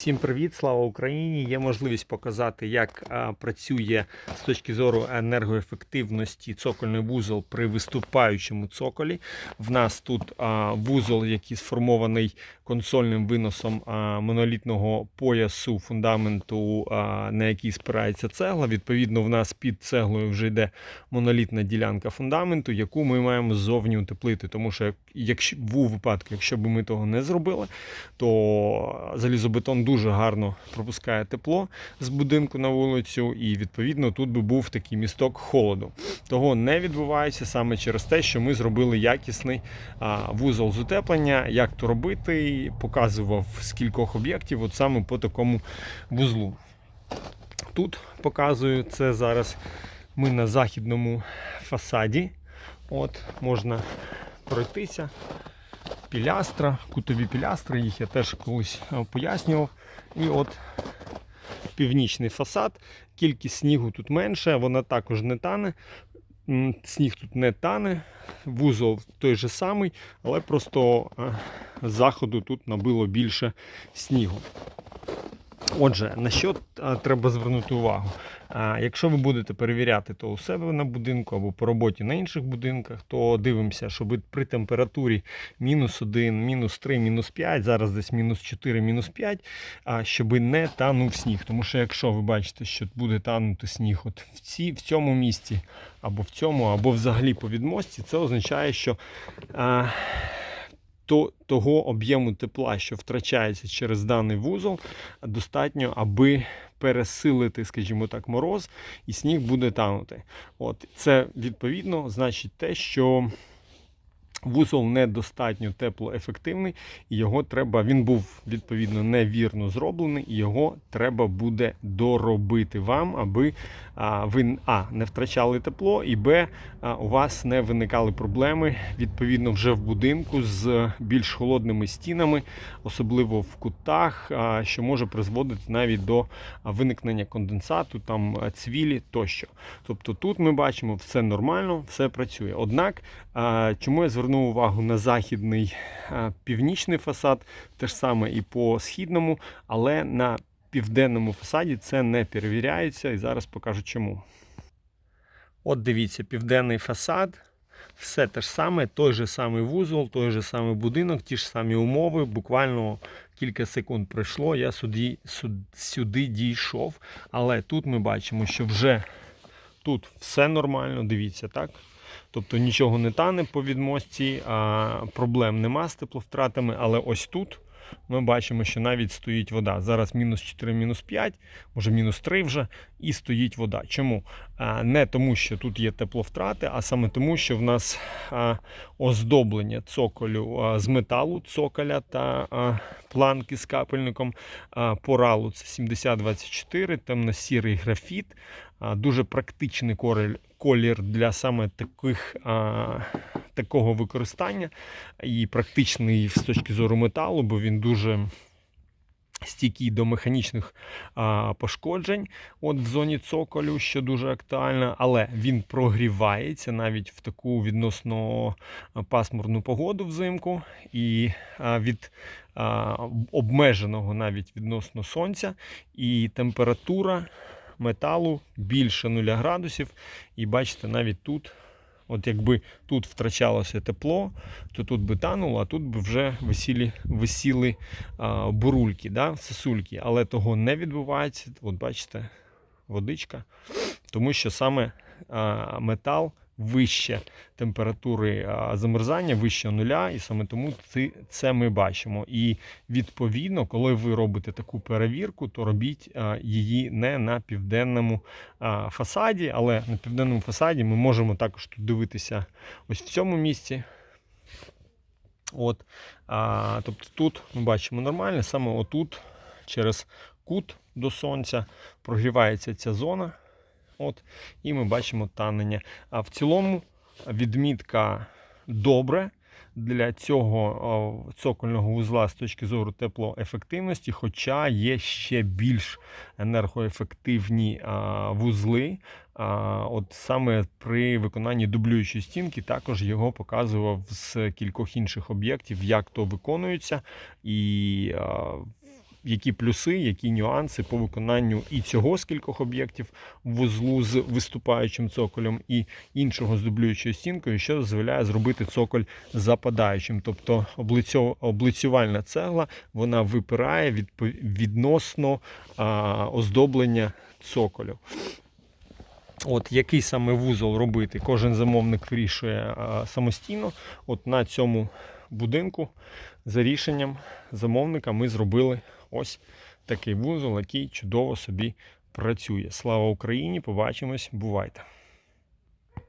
Всім привіт, слава Україні! Є можливість показати, як а, працює з точки зору енергоефективності цокольний вузол при виступаючому цоколі. В нас тут а, вузол, який сформований консольним виносом а, монолітного поясу фундаменту, а, на який спирається цегла. Відповідно, в нас під цеглою вже йде монолітна ділянка фундаменту, яку ми маємо ззовні утеплити. Тому що, як- якщо в випадку, якщо б ми того не зробили, то залізобетон дуже гарно пропускає тепло з будинку на вулицю, і відповідно тут би був такий місток холоду. Того не відбувається саме через те, що ми зробили якісний вузол з утеплення. Як то робити, показував з кількох об'єктів, от саме по такому вузлу. Тут показую це зараз. Ми на західному фасаді. От можна пройтися пілястра, кутові пілястри, їх я теж колись е, пояснював. І от північний фасад. Кількість снігу тут менше, вона також не тане. Сніг тут не тане, вузол той же самий, але просто е, заходу тут набило більше снігу. Отже, на що треба звернути увагу? Якщо ви будете перевіряти то у себе на будинку або по роботі на інших будинках, то дивимося, щоб при температурі мінус 1, мінус 3, мінус 5, зараз десь мінус 4, мінус 5, щоб не танув сніг. Тому що якщо ви бачите, що буде танути сніг от в, ці, в цьому місці, або в цьому, або взагалі по відмості, це означає, що а, то, того об'єму тепла, що втрачається через даний вузол, достатньо, аби пересилити, скажімо так, мороз, і сніг буде танути. От це відповідно значить те, що вузол недостатньо теплоефективний, і його треба, він був відповідно невірно зроблений, і його треба буде доробити вам, аби ви а, не втрачали тепло, і б, у вас не виникали проблеми відповідно вже в будинку з більш холодними стінами, особливо в кутах, що може призводити навіть до виникнення конденсату, там цвілі тощо. Тобто тут ми бачимо, все нормально, все працює. Однак, чому я звернув увагу на західний північний фасад, те ж саме і по східному, але на південному фасаді це не перевіряється, і зараз покажу чому. От дивіться, південний фасад. Все те ж саме, той же самий вузол, той же самий будинок, ті ж самі умови. Буквально кілька секунд пройшло, я сюди, сюди дійшов. Але тут ми бачимо, що вже тут все нормально, дивіться, так? Тобто нічого не тане по відмостці, а проблем нема з тепловтратами, але ось тут ми бачимо, що навіть стоїть вода. Зараз мінус 4, мінус 5, може мінус 3 вже, і стоїть вода. Чому? Не тому, що тут є тепловтрати, а саме тому, що в нас оздоблення цоколю з металу, цоколя та планки з капельником поралу. Це 7024, темно-сірий графіт. Дуже практичний колір, для саме таких, а, такого використання і практичний з точки зору металу, бо він дуже стійкий до механічних а, пошкоджень от в зоні цоколю, що дуже актуально, але він прогрівається навіть в таку відносно пасмурну погоду взимку і а, від обмеженого навіть відносно сонця, і температура металу більше 0 градусів. І бачите, навіть тут, от якби тут втрачалося тепло, то тут би тануло, а тут би вже висіли, висіли а, бурульки, да, сосульки. Але того не відбувається. От бачите, водичка. Тому що саме а, метал вище температури замерзання, вище нуля, і саме тому це, ми бачимо. І відповідно, коли ви робите таку перевірку, то робіть її не на південному фасаді, але на південному фасаді ми можемо також тут дивитися ось в цьому місці. От, а, тобто тут ми бачимо нормально, саме отут через кут до сонця прогрівається ця зона. От, і ми бачимо танення. А в цілому відмітка добре для цього цокольного вузла з точки зору теплоефективності, хоча є ще більш енергоефективні вузли. От саме при виконанні дублюючої стінки також його показував з кількох інших об'єктів, як то виконується. І які плюси, які нюанси по виконанню і цього з кількох об'єктів вузлу з виступаючим цоколем, і іншого з дублюючою стінкою, що дозволяє зробити цоколь западаючим. Тобто облицювальна цегла вона випирає відносно оздоблення цоколю. От який саме вузол робити, кожен замовник вирішує самостійно. От на цьому будинку за рішенням замовника ми зробили ось такий вузол, який чудово собі працює. Слава Україні! Побачимось, бувайте!